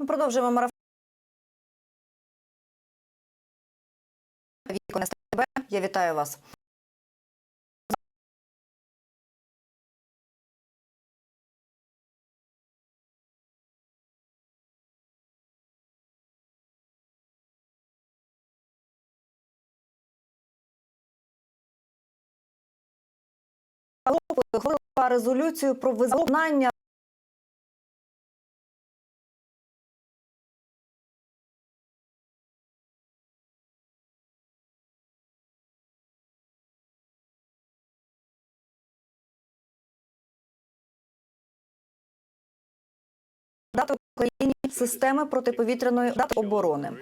Ми продовжуємо марафон. Вікон СТБ. Я вітаю вас. ухвалила резолюцію про визнання Україні системи протиповітряної оборони.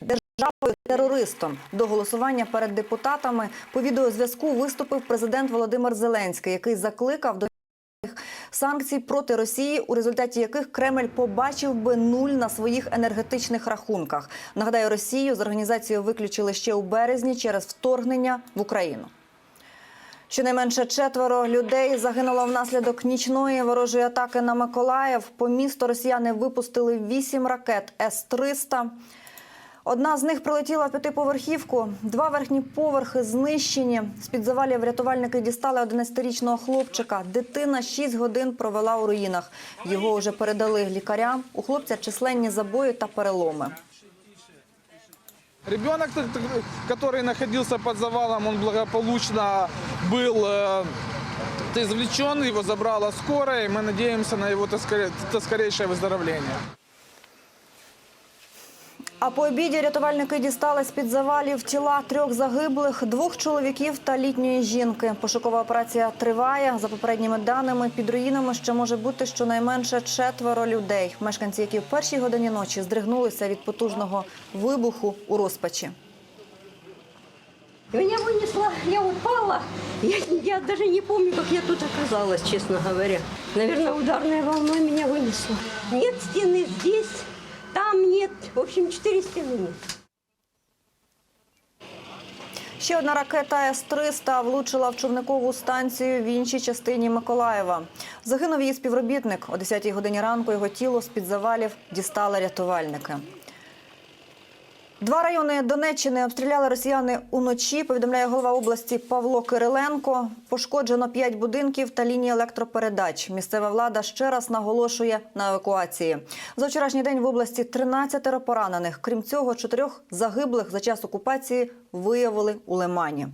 державою терористом до голосування перед депутатами по відеозв'язку виступив президент Володимир Зеленський, який закликав до санкцій проти Росії, у результаті яких Кремль побачив би нуль на своїх енергетичних рахунках. Нагадаю, Росію з організацією виключили ще у березні через вторгнення в Україну. Щонайменше четверо людей загинуло внаслідок нічної ворожої атаки на Миколаїв. По місту росіяни випустили вісім ракет С-300. Одна з них прилетіла в п'ятиповерхівку. Два верхні поверхи знищені. З під завалів рятувальники дістали 11-річного хлопчика. Дитина 6 годин провела у руїнах. Його вже передали лікарям. У хлопця численні забої та переломи. Ребенок, т- т- который находился под завалом, он благополучно был э, извлечен, его забрала скорая, и мы надеемся на его то скоре- то скорейшее выздоровление. А по обіді рятувальники дістали з під завалів тіла трьох загиблих, двох чоловіків та літньої жінки. Пошукова операція триває. За попередніми даними, під руїнами ще може бути щонайменше четверо людей. Мешканці, які в першій годині ночі здригнулися від потужного вибуху у розпачі. Меня вынесло, я упала. Я, я даже не помню, как я тут оказалась, честно говоря. Наверное, ударная волна меня вынесла. Нет стены здесь, там нет. в общем, чотири стіни. Ще одна ракета С-300 влучила в човникову станцію в іншій частині Миколаєва. Загинув її співробітник. О 10-й годині ранку його тіло з-під завалів дістали рятувальники. Два райони Донеччини обстріляли росіяни уночі. Повідомляє голова області Павло Кириленко. Пошкоджено п'ять будинків та лінії електропередач. Місцева влада ще раз наголошує на евакуації. За вчорашній день в області 13 поранених. Крім цього, чотирьох загиблих за час окупації виявили у Лимані.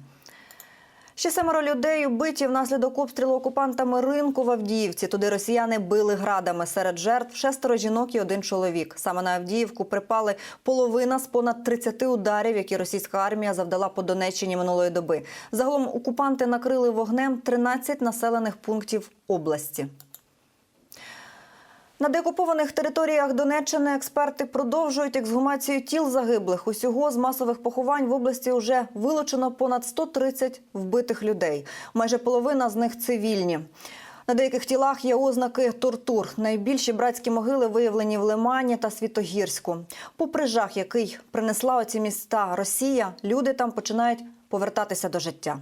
Ще семеро людей убиті внаслідок обстрілу окупантами ринку в Авдіївці. Туди росіяни били градами. Серед жертв шестеро жінок і один чоловік. Саме на Авдіївку припали половина з понад 30 ударів, які російська армія завдала по Донеччині минулої доби. Загалом окупанти накрили вогнем 13 населених пунктів області. На деокупованих територіях Донеччини експерти продовжують ексгумацію тіл загиблих. Усього з масових поховань в області вже вилучено понад 130 вбитих людей. Майже половина з них цивільні. На деяких тілах є ознаки тортур. Найбільші братські могили виявлені в Лимані та Світогірську. Попри жах, який принесла оці міста Росія, люди там починають повертатися до життя.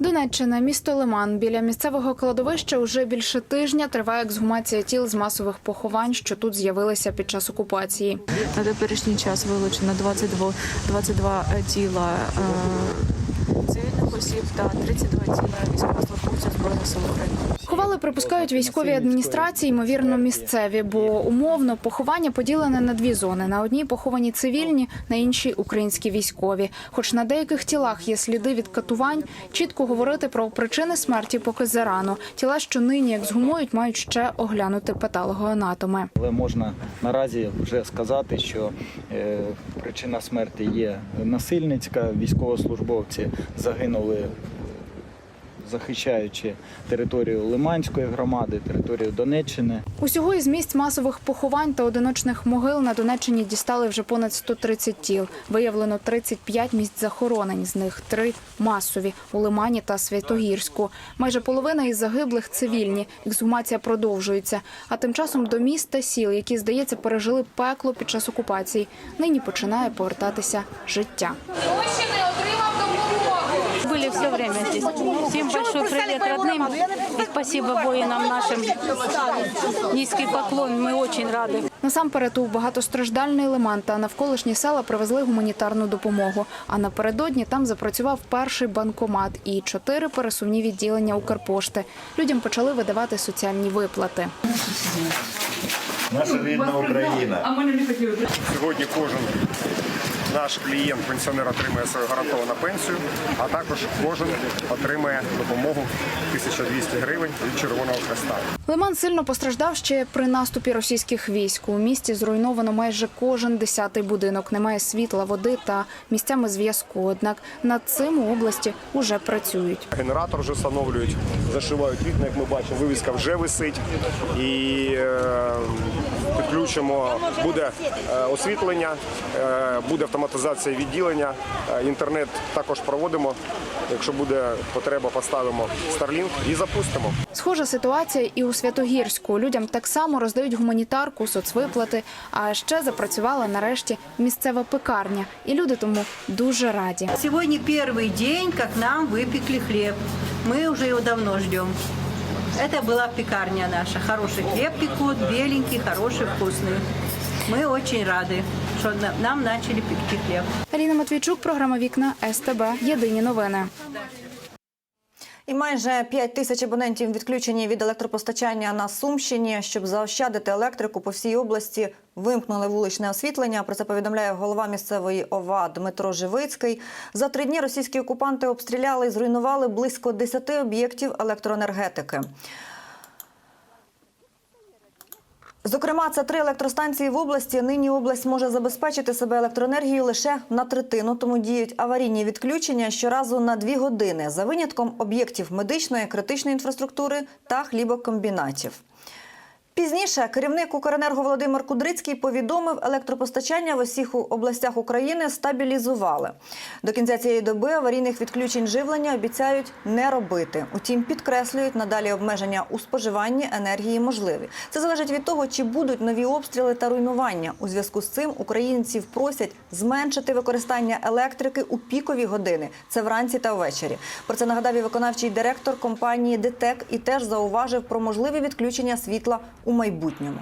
Донеччина, місто Лиман. Біля місцевого кладовища уже більше тижня триває ексгумація тіл з масових поховань, що тут з'явилися під час окупації. На теперішній час вилучено 22, 22 тіла е, цивільних осіб та 32 тіла військовослужбовців Збройних сил України. Ховали припускають військові адміністрації, ймовірно, місцеві, бо умовно поховання поділене на дві зони: на одній поховані цивільні, на іншій українські військові. Хоч на деяких тілах є сліди від катувань, чітко говорити про причини смерті поки зарано. Тіла, що нині ексгумують, мають ще оглянути патологоанатоми. Але можна наразі вже сказати, що е, причина смерті є насильницька. Військовослужбовці загинули, захищаючи територію Лиманської громади, територію Донеччини. Усього із місць масових поховань та одиночних могил на Донеччині дістали вже понад 130 тіл. Виявлено 35 місць захоронень, з них три масові у Лимані та Святогірську. Майже половина із загиблих цивільні. Ексгумація продовжується. А тим часом до міст та сіл, які, здається, пережили пекло під час окупації, нині починає повертатися життя. Рощини отримав допомогу. Были все время здесь. Всем большой привет родным и спасибо воинам нашим. Низкий поклон, мы очень рады. Насамперед у багатостраждальний лиман та навколишні села привезли гуманітарну допомогу. А напередодні там запрацював перший банкомат і чотири пересувні відділення Укрпошти. Людям почали видавати соціальні виплати. Наша рідна Україна. Сьогодні кожен наш клієнт, пенсіонер отримує свою гарантовану пенсію, а також кожен отримує допомогу 1200 гривень від Червоного Хреста. Лиман сильно постраждав ще при наступі російських військ. У місті зруйновано майже кожен десятий будинок. Немає світла, води та місцями зв'язку. Однак над цим у області уже працюють. Генератор вже встановлюють, зашивають вікна, як ми бачимо, вивіска вже висить. І е, підключимо, буде е, освітлення, е, буде автоматизація відділення, е, інтернет також проводимо. Якщо буде потреба, поставимо Starlink і запустимо. Схожа ситуація і у Святогірську. Людям так само роздають гуманітарку, соцвиплати. А ще запрацювала нарешті місцева пекарня, і люди тому дуже раді. Сегодня первый день, как нам выпекли хлеб. Мы уже его давно ждем. Это была пекарня наша. Хороший хлеб пекут, беленький, хороший, вкусный. Мы очень рады, что на- нам начали пекти хлеб. Аліна Матвійчук, програма Вікна СТБ. Єдині новини. І майже 5 тисяч абонентів відключені від електропостачання на Сумщині. Щоб заощадити електрику по всій області, вимкнули вуличне освітлення. Про це повідомляє голова місцевої ОВА Дмитро Живицький. За три дні російські окупанти обстріляли і зруйнували близько 10 об'єктів електроенергетики. Зокрема, це три електростанції в області. Нині область може забезпечити себе електроенергією лише на третину, тому діють аварійні відключення щоразу на дві години за винятком об'єктів медичної, критичної інфраструктури та хлібокомбінатів. Пізніше керівник Укренерго Володимир Кудрицький повідомив, електропостачання в усіх областях України стабілізували. До кінця цієї доби аварійних відключень живлення обіцяють не робити. Утім, підкреслюють, надалі обмеження у споживанні енергії можливі. Це залежить від того, чи будуть нові обстріли та руйнування. У зв'язку з цим українців просять зменшити використання електрики у пікові години. Це вранці та ввечері. Про це нагадав і виконавчий директор компанії ДТЕК і теж зауважив про можливі відключення світла у майбутньому.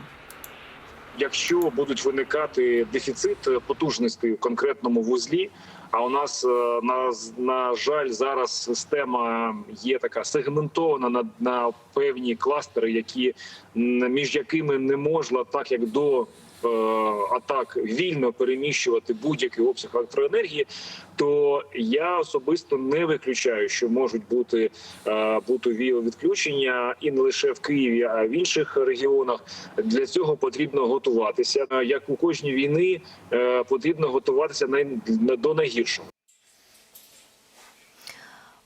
якщо будуть виникати дефіцит потужностей в конкретному вузлі. А у нас е, на, на жаль зараз система є така сегментована на, на певні кластери, які між якими не можна так як до. Е, Атак вільно переміщувати будь-який обсяг електроенергії, то я особисто не виключаю, що можуть бути е, бути ві- відключення і не лише в Києві, а й в інших регіонах. Для цього потрібно готуватися. Е, Як у кожній війни потрібно готуватися до найгіршого.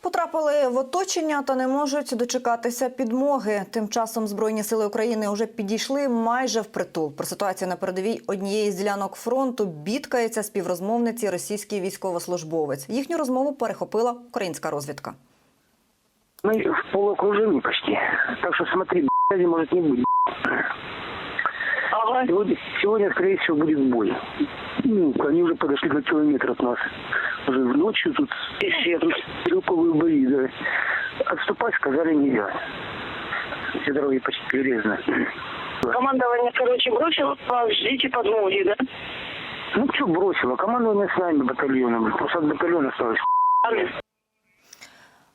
Потрапили в оточення та не можуть дочекатися підмоги. Тим часом Збройні сили України вже підійшли майже впритул. Про ситуацію на передовій однієї з ділянок фронту бідкається співрозмовниці російський військовослужбовець. Їхню розмову перехопила українська розвідка. Мы в полуокружении почти. Так что смотри, может не Сегодня, сегодня, скорее всего, будет бой. Ну, они уже подошли на километр от нас. Уже ночью тут все тут стрелковые бои. Да. Отступать сказали нельзя. Все дороги почти перерезаны. Командование, короче, бросило, ждите подмоги, да? Ну, что бросило? Командование с нами батальоном. Просто от батальона осталось.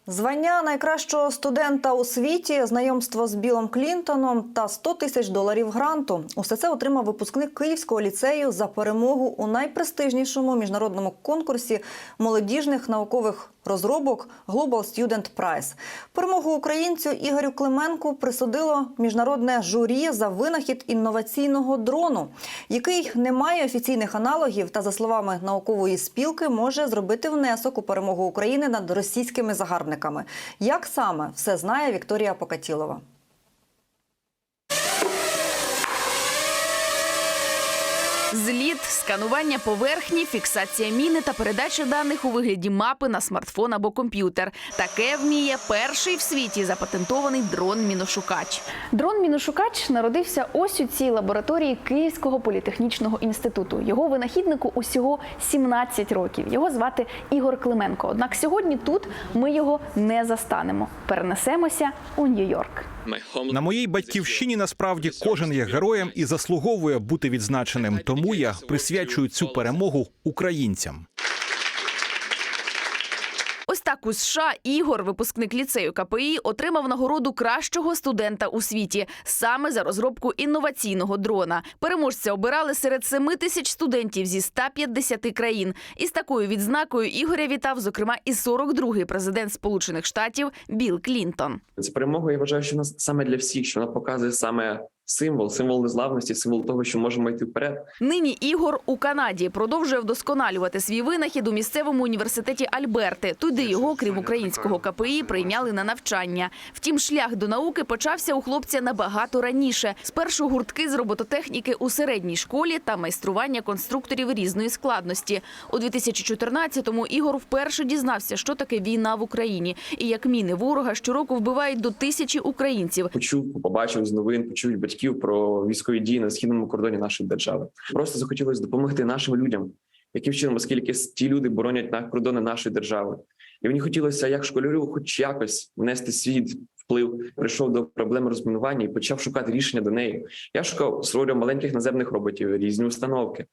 Звання найкращого студента у світі, знайомство з Білом Клінтоном та 100 тисяч доларів гранту. Усе це отримав випускник Київського ліцею за перемогу у найпрестижнішому міжнародному конкурсі молодіжних наукових розробок Global Student Prize. Перемогу українцю Ігорю Клименку присудило міжнародне журі за винахід інноваційного дрону, який не має офіційних аналогів та, за словами наукової спілки, може зробити внесок у перемогу України над російськими загарбниками. Як саме все знає Вікторія Покатілова. Зліт, сканування поверхні, фіксація міни та передача даних у вигляді мапи на смартфон або комп'ютер. Таке вміє перший в світі запатентований дрон-міношукач. Дрон-міношукач народився ось у цій лабораторії Київського політехнічного інституту. Його винахіднику усього 17 років. Його звати Ігор Клименко. Однак сьогодні тут ми його не застанемо. Перенесемося у Нью-Йорк. На моїй батьківщині насправді кожен є героєм і заслуговує бути відзначеним. Тому я присвячую цю перемогу українцям. Ось так у США Ігор, випускник ліцею КПІ, отримав нагороду кращого студента у світі саме за розробку інноваційного дрона. Переможця обирали серед 7 тисяч студентів зі 150 країн. І з такою відзнакою Ігоря вітав, зокрема, і 42-й президент Сполучених Штатів Білл Клінтон. Це перемога. Я вважаю, що вона саме для всіх, що вона показує саме символ, символ незламності, символ того, що можемо йти вперед. Нині Ігор у Канаді продовжує вдосконалювати свій винахід у місцевому університеті Альберти. Туди його, крім українського КПІ, прийняли на навчання. Втім, шлях до науки почався у хлопця набагато раніше. Спершу гуртки з робототехніки у середній школі та майстрування конструкторів різної складності. У 2014-му Ігор вперше дізнався, що таке війна в Україні і як міни ворога щороку вбивають до тисячі українців. Почув, побачив з новин, почув від батьків про військові дії на східному кордоні нашої держави. Просто захотілося допомогти нашим людям, яким чином, оскільки ті люди боронять на кордони нашої держави. І мені хотілося, як школярю, хоч якось внести свій вплив. Прийшов до проблеми розмінування і почав шукати рішення до неї. Я шукав створював маленьких наземних роботів, різні установки.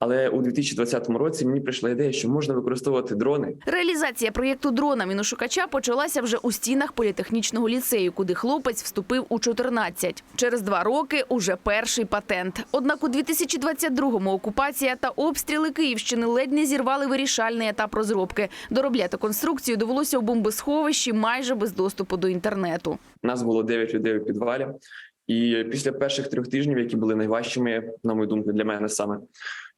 Але у 2020 році мені прийшла ідея, що можна використовувати дрони Реалізація проєкту дрона міношукача почалася вже у стінах політехнічного ліцею, куди хлопець вступив у 14. Через два роки уже перший патент. Однак у 2022-му окупація та обстріли Київщини ледь не зірвали вирішальний етап розробки. Доробляти конструкцію довелося у бомбосховищі майже без доступу до інтернету. Нас було 9 людей у підвалі. І після перших трьох тижнів, які були найважчими, на мою думку, для мене саме,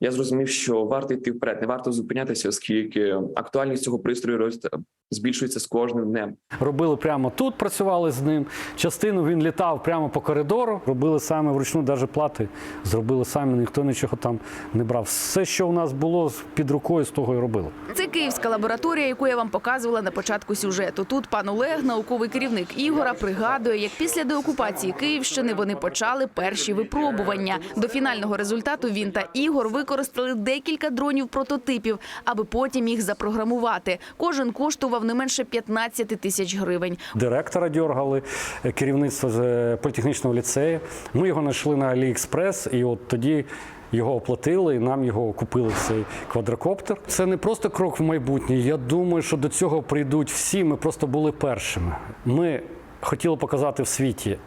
я зрозумів, що варто йти вперед, не варто зупинятися, оскільки актуальність цього пристрою росте, збільшується з кожним днем. Робили прямо тут, працювали з ним. Частину він літав прямо по коридору. Робили саме вручну, навіть плати зробили самі. Ніхто нічого там не брав. Все, що у нас було під рукою, з того і робили. Це київська лабораторія, яку я вам показувала на початку сюжету. Тут пан Олег, науковий керівник Ігора, пригадує, як після деокупації Київщини вони почали перші випробування. До фінального результату він та Ігор використали декілька дронів прототипів, аби потім їх запрограмувати. Кожен коштував не менше 15 тисяч гривень. Директора дьоргали, е, керівництво з е, політехнічного ліцею. Ми його знайшли на Аліекспрес, і от тоді. Його оплатили, і нам його купили цей квадрокоптер. Це не просто крок в майбутнє. Я думаю, що до цього прийдуть всі. Ми просто були першими. Ми хотіли показати в світі,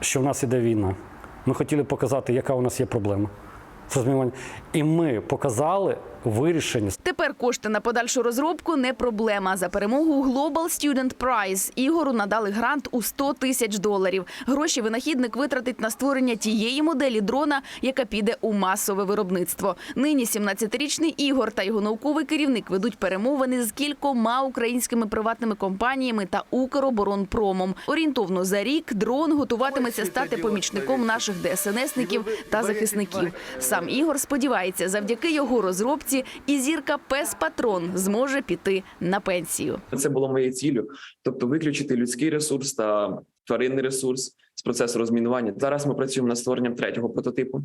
що в нас іде війна. Ми хотіли показати, яка у нас є проблема. Розуміння. І ми показали вирішення. Тепер кошти на подальшу розробку не проблема. За перемогу у Global Student Prize Ігору надали грант у 100 тисяч доларів. Гроші винахідник витратить на створення тієї моделі дрона, яка піде у масове виробництво. Нині 17-річний Ігор та його науковий керівник ведуть перемовини з кількома українськими приватними компаніями та Укроборонпромом. Орієнтовно за рік дрон готуватиметься стати помічником наших ДСНСників та захисників. Сам Ігор сподівається, завдяки його розробці і зірка Пес Патрон зможе піти на пенсію. Це було моєю ціллю, тобто виключити людський ресурс та тваринний ресурс з процесу розмінування. Зараз ми працюємо над створенням третього прототипу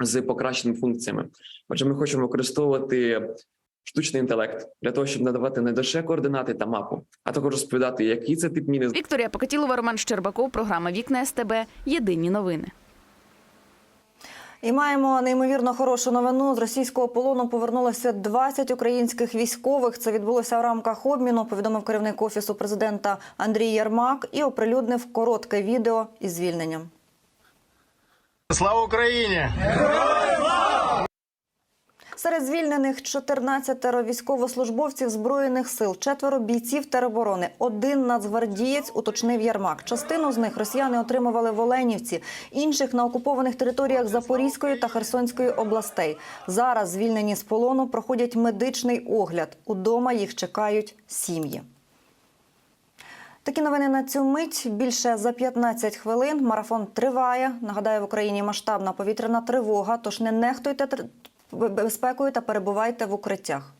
з покращеними функціями. Отже, ми хочемо використовувати штучний інтелект для того, щоб надавати не лише координати та мапу, а також розповідати, який це тип міни. Вікторія Покатілова, Роман Щербаков, програма Вікна СТБ. Єдині новини. І маємо неймовірно хорошу новину. З російського полону повернулося 20 українських військових. Це відбулося в рамках обміну. Повідомив керівник офісу президента Андрій Ярмак і оприлюднив коротке відео із звільненням. Слава Україні! Серед звільнених 14 військовослужбовців збройних сил, четверо бійців тероборони, один нацгвардієць, уточнив Ярмак. Частину з них росіяни отримували в Оленівці, інших на окупованих територіях Запорізької та Херсонської областей. Зараз звільнені з полону проходять медичний огляд. Удома їх чекають сім'ї. Такі новини на цю мить. Більше за 15 хвилин. Марафон триває. Нагадаю, в Україні масштабна повітряна тривога. Тож не нехтуйте безпекою та перебувайте в укриттях.